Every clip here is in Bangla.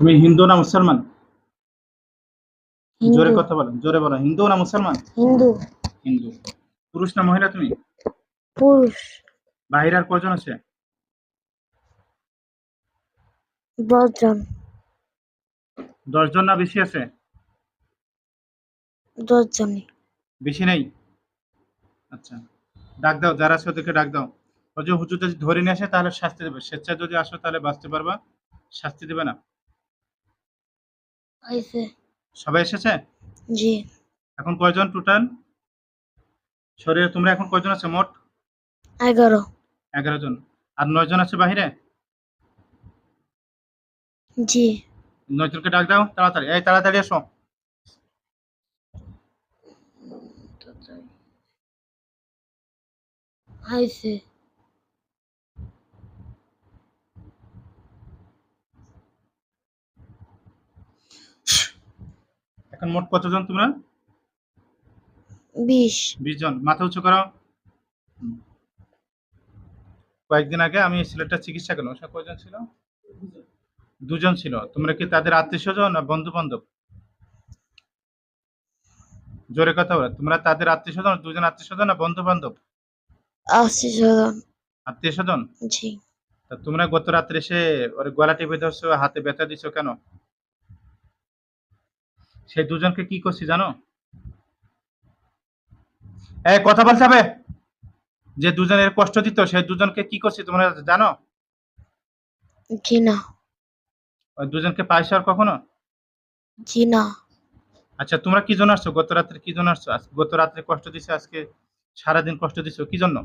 তুমি হিন্দু না মুসলমান? জোরে কথা বলো জোরে বলো হিন্দু না মুসলমান? হিন্দু। হিন্দু। পুরুষ না মহিলা তুমি? পুরুষ। বাহির আর কজন আছে? দশজন। দশজন না বেশি আছে? দশজনই। বেশি নেই? আচ্ছা ডাক দাও যারা আছে ওদেরকে ডাক দাও। ও যে হুজুর যদি ধরে নিয়ে আসে তাহলে শাস্তি দেবে। স্বেচ্ছায় যদি আসো তাহলে বাঁচতে পারবা শাস্তি দেবে না? সবাই এসেছে? জি। এখন কয়জন টোটাল শরীরে তোমরা এখন কয়জন আছে মোট? এগারো। এগারো জন। আর নয় জন আছে বাহিরে? জি। জনকে ডাক দাও তাড়াতাড়ি। এই তাড়াতাড়ি এসো। আইসে এখন মোট কতজন তোমরা? বিশ। বিশ জন। মাথা উঁচু করো। কয়েকদিন আগে আমি ছেলেটা চিকিৎসা করলাম। সে কয়জন ছিল? দুজন ছিল। তোমরা কি তাদের আত্মীয় স্বজন না বন্ধু বান্ধব জোরে কথা বলো। তোমরা তাদের আত্মীয় স্বজন দুজন আত্মীয় স্বজন না বন্ধু বান্ধব আশি জন আত্মীয় স্বজন জি। তা তোমরা গত রাত্রে এসে ওর গলা টিপে ধরছো হাতে ব্যথা দিছো কেন? সেই দুজনকে কি করছি জানো? এই কথা বলতে হবে যে দুজনের কষ্ট দিত সেই দুজনকে কি করছি তোমরা জানো? জি না দুজনকে পাইছো আর কখনো? জি না। আচ্ছা তোমরা কি জন্য আসছো? গত রাত্রে কি জন্য আসছো? আজকে গত রাত্রে কষ্ট দিছো? আজকে সারাদিন কষ্ট দিছো? কি জন্য?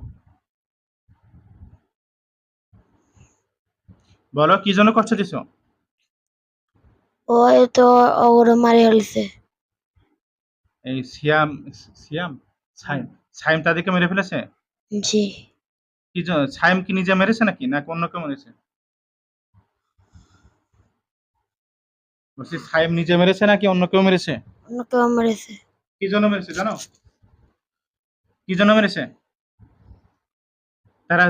বলো কি জন্য কষ্ট দিছো? ওই তো ওগুলো মারি ফেলছে। এই সিয়াম সিয়াম? সাইম? সাইম তাদেরকে মেরে ফেলেছে? জি। কি সাইম কি নিজে মেরেছে নাকি? নাকি অন্য কেউ মেরেছে? বলছি সাইম নিজে মেরেছে নাকি অন্য কেউ মেরেছে? অন্য কেউ মেরেছে। কি জন্য মেরেছে জানো? কি জন্য মেরেছে? তারা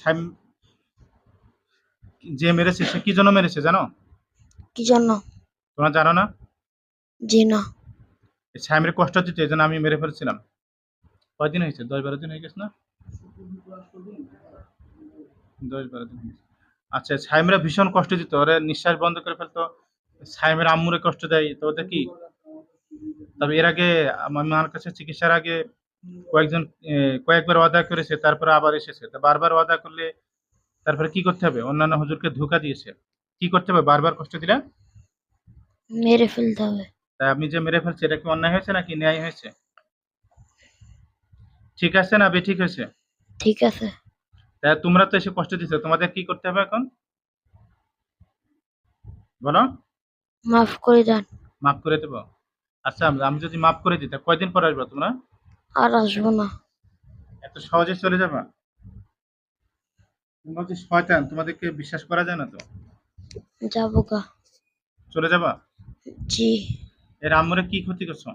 সাইম যে মেরেছে সে কি জন্য মেরেছে জানো? কি জন্য? তোমরা জানো না? জি না। সাইমের কষ্ট দিতে এই জন্য আমি মেরে ফেলছিলাম। কয়দিন হয়েছে? দশ বারো দিন হয়ে গেছে না? দশ বারো দিন আচ্ছা সাইমরা ভীষণ কষ্ট দিত। ওরা নিঃশ্বাস বন্ধ করে ফেলতো। সাইমের আম্মুরে কষ্ট দেয় তো ওদের কি? তবে এর আগে আম- আমার কাছে চিকিৎসার আগে কয়েকজন কয়েকবার ওয়াদা করেছে তারপরে আবার এসেছে। তো বারবার ওয়াদা করলে তারপরে কি করতে হবে? অন্যান্য হুজুরকে ধোকা দিয়েছে। কি করতে হবে? বারবার কষ্ট দিলে? মেরে ফেলতে হবে। তাই আপনি যে মেরে ফেলছে এটা কি অন্যায় হয়েছে নাকি ন্যায় হয়েছে? ঠিক আছে না বেঠিক হয়েছে? ঠিক আছে। তাই তোমরা তো এসে কষ্ট দিচ্ছ তোমাদের কি করতে হবে এখন? বলো। মাফ করে দেন। মাফ করে দেবো? আচ্ছা আমি- যদি মাফ করে দিই তা কয়দিন পর আসব তোমরা? আর আসব না। এত সহজে চলে যাবা? তোমরা যে শয়তান তোমাদেরকে বিশ্বাস করা যায় না তো? যাব গা। চলে যাবা? জি। এর আম্মুরে কি ক্ষতি করছ?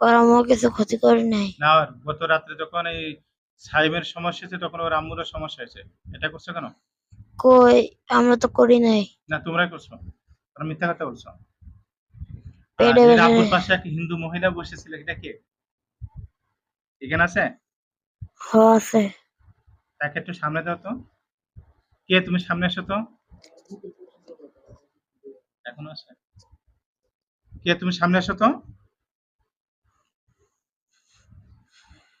ওর আমার কিছু ক্ষতি করে নাই। না আর গত রাত্রে যখন এই সাইমের সমস্যা হয়েছে তখন ওর আম্মুরও সমস্যা হয়েছে। এটা করছ কেন? কই আমরা তো করি নাই। না তোমরাই করছ? তোমরা মিথ্যা কথা বলছো। নেই। পাশে এক হিন্দু মহিলা বসেছিল এটা কে? এখানে আছে? আছে। তাকে একটু সামনে দাও তো। কে তুমি সামনে এসো তো। এখনও আছে? কে তুমি সামনে এসো তো।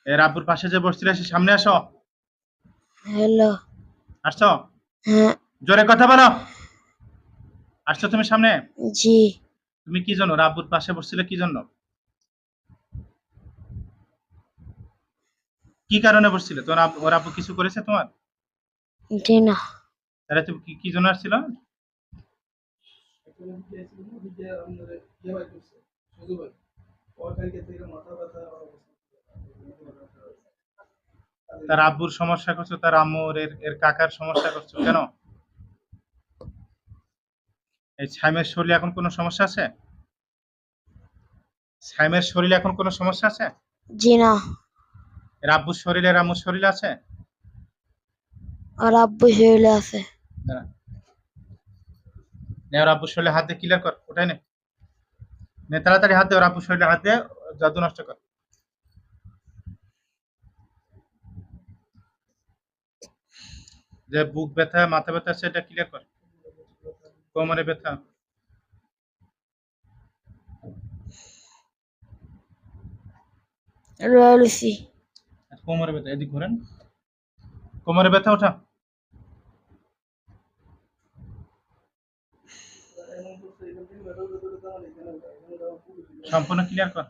এর আব্বুর পাশে যে বসছিলে সে সামনে আসো। হ্যালো। আসছো? হ্যাঁ। জোরে কথা বলো। আসছো তুমি সামনে? জি। তুমি কি জন্য? ওর আব্বুর পাশে বসছিলে কি জন্য? কি কারণে বসছিলে? তোমার আব্বু- ওর আব্বু কিছু করেছে তোমার? জি না। তাহলে তুমি কি কি জন্য আসছিল? তার আব্বুর সমস্যা করছ তার আম্মুর এর এর কাকার সমস্যা করছ কেন? এই সাইমের শরীরে এখন কোনো সমস্যা আছে? সাইমের শরীরে এখন কোনো সমস্যা আছে? জি না। এর আব্বুর শরীরে এর আম্মুর শরীরে আছে? আর আব্বু শরীরে আছে। দাঁড়া। নে ওর আব্বুর শরীরে হাত দিয়ে ক্লিয়ার কর ওটাই নে। নে তাড়াতাড়ি হাত দিয়ে ওর আব্বুর শরীরে হাত দিয়ে জাদু নষ্ট কর। যে বুক ব্যথা মাথা ব্যথা সেটা ক্লিয়ার কর। কোমরে ব্যথা? রয়েছি কোমরে ব্যথা এদিক ঘুরেন। কোমরে ব্যথা ওঠা। সম্পূর্ণ ক্লিয়ার কর।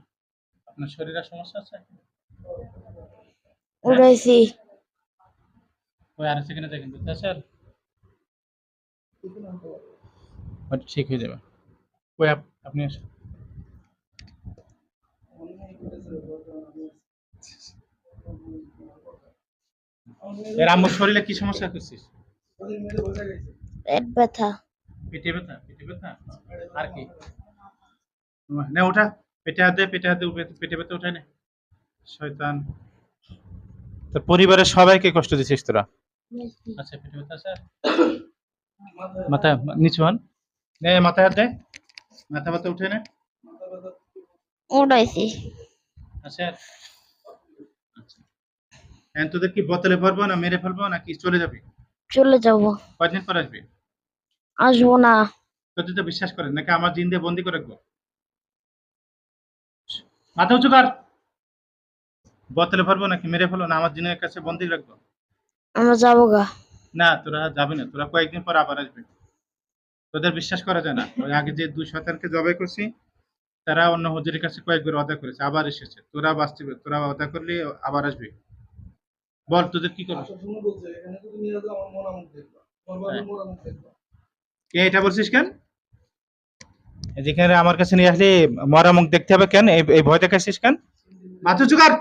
আপনার শরীরের সমস্যা আছে? উড়াইছি ওই আর সেখানে দেখেন বুঝতে স্যার ওটা ঠিক হয়ে যাবে। ওই আপনি। এর আম্মুর শরীরে কি সমস্যা করছিস? পেট ব্যথা। পেটে ব্যথা? পেটে ব্যথা? আর কি? না ওটা পেটে হাত পেটে হাত পেটে ব্যথা উঠায় না। শয়তান। তো পরিবারের সবাইকে কষ্ট দিছিস তোরা। আচ্ছা পেটে ব্যথা স্যার মাথা নিচু হন। নে মাথায় হাত দে। মাথা ব্যথা উঠে না। উড়াইছি আচ্ছা। এখন তোদের কি বোতলে ভরবো না মেরে ফেলব নাকি চলে যাবি? চলে যাব। কয়দিন পর আসবি? আসব না। তো বিশ্বাস করেন নাকি আমার জিন দিয়ে বন্দি করে রাখব? মাথা উঁচু কর। বোতলে ভরবো নাকি মেরে ফেলব না আমার জিনের কাছে বন্দি রাখব? আমরা যাব গা। না তোরা যাবি না তোরা কয়েকদিন পর আবার আসবি। তোদের বিশ্বাস করা যায় না। ওই আগে যে দুই শতানকে জবাই করছি তারা অন্য হজুরের কাছে কয়েকবার অদা করেছে আবার এসেছে। তোরা বাঁচতে তোরা অদা করলে আবার আসবি। বল তোদের কি করবি? কে এটা বলছিস কেন? যেখানে আমার কাছে নিয়ে আসলে মরা মুখ দেখতে হবে কেন? এই ভয় দেখাচ্ছিস কেন? মাথা চুকার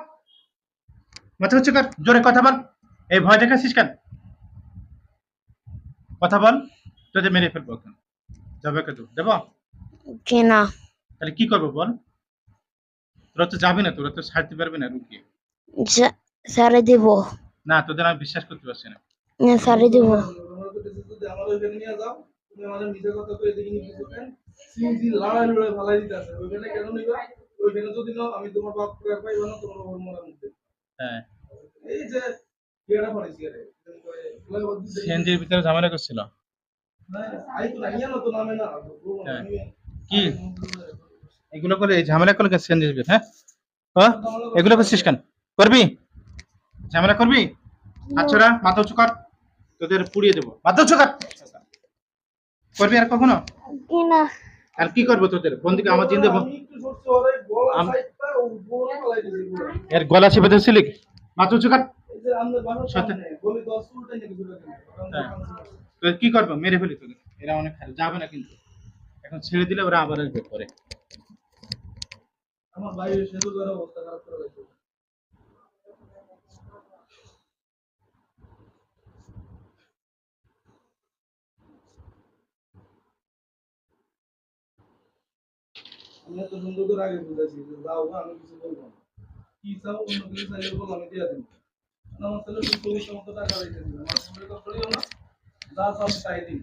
মাথা চুকার জোরে কথা বল! এই ভয় দেখাচ্ছিস কেন? কথা বল! তোদের মেরে ফেলব এখন। যাবে কে তো? দেবো না। তাহলে কি করব বল? তোরা তো যাবি না তোরা তো ছাড়তে পারবি না রুকিয়ে সারে দিব। না তোদের আমি বিশ্বাস করতে পারছি না। না সারে দিব। হ্যাঁ। সিএনজির ভিতরে ঝামেলা করছিল? কি? এগুলো করে ঝামেলা করলে সিএনজির ভিতরে হ্যাঁ হ্যাঁ? এগুলো করছিস কেন? করবি? ঝামেলা করবি? আচ্ছা মাথা উঁচু কর। তোদের পুড়িয়ে দেবো। মাথা উঁচু কর। করবি আর কখনো? আর কি করব তোদের? বন্দিকে আমার জিন্দে ব- আমি একটু সরছে ওরে গলা আম- সাইডটা ও বড় ফালাই দিছে পুরো এর গলা চেপে ধরছিলি মাথা উঁচু কর। এই যে আমাদের বাসার সাথে- সামনে বলি 10 উল্টে নিয়ে কিছু লাগে হ্যাঁ। কি করব? মেরে ফেলি তোদের এরা অনেক খারাপ। যাবে না কিন্তু। এখন ছেড়ে দিলে ওরা আবার আসবে পরে। আমার ভাই সেতু করে অবস্থা খারাপ করে দিয়েছে। আমি এত সুন্দর করে আগে বুঝাইছি যে যাও আমি কিছু বলব না। কি চাও অন্য কিছু চাইলে বলো আমি দিয়ে দেবো। আমার ছেলে চব্বিশ মতো টাকা রেখে দিবে আমার ছেলে তো করিও না। যা চাও তাই দিন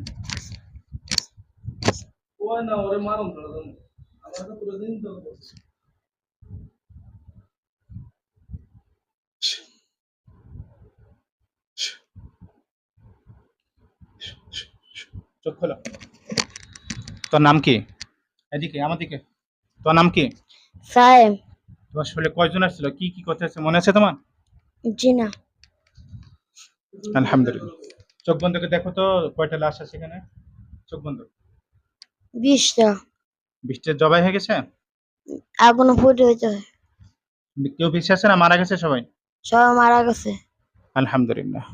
ওই না ওরে মারুন ধরে দেবো আমার তো পুরো দিন তো চোখ খোলো। তোর নাম কি? এদিকে আমার দিকে। তোর নাম কি? সাহেব তোমার শরীরে কয়জন আসছিল? কি কি কথা আছে মনে আছে তোমার? জি না। আলহামদুলিল্লাহ। চোখ বন্ধ করে দেখো তো কয়টা লাশ আছে এখানে? চোখ বন্ধ। বিশটা। বৃষ্টির জবাই হয়ে গেছে? এখনও ফুটে হয়েছে হয়। কেউ বিশ্বাস আছে না মারা গেছে সবাই? সবাই মারা গেছে। আলহামদুলিল্লাহ।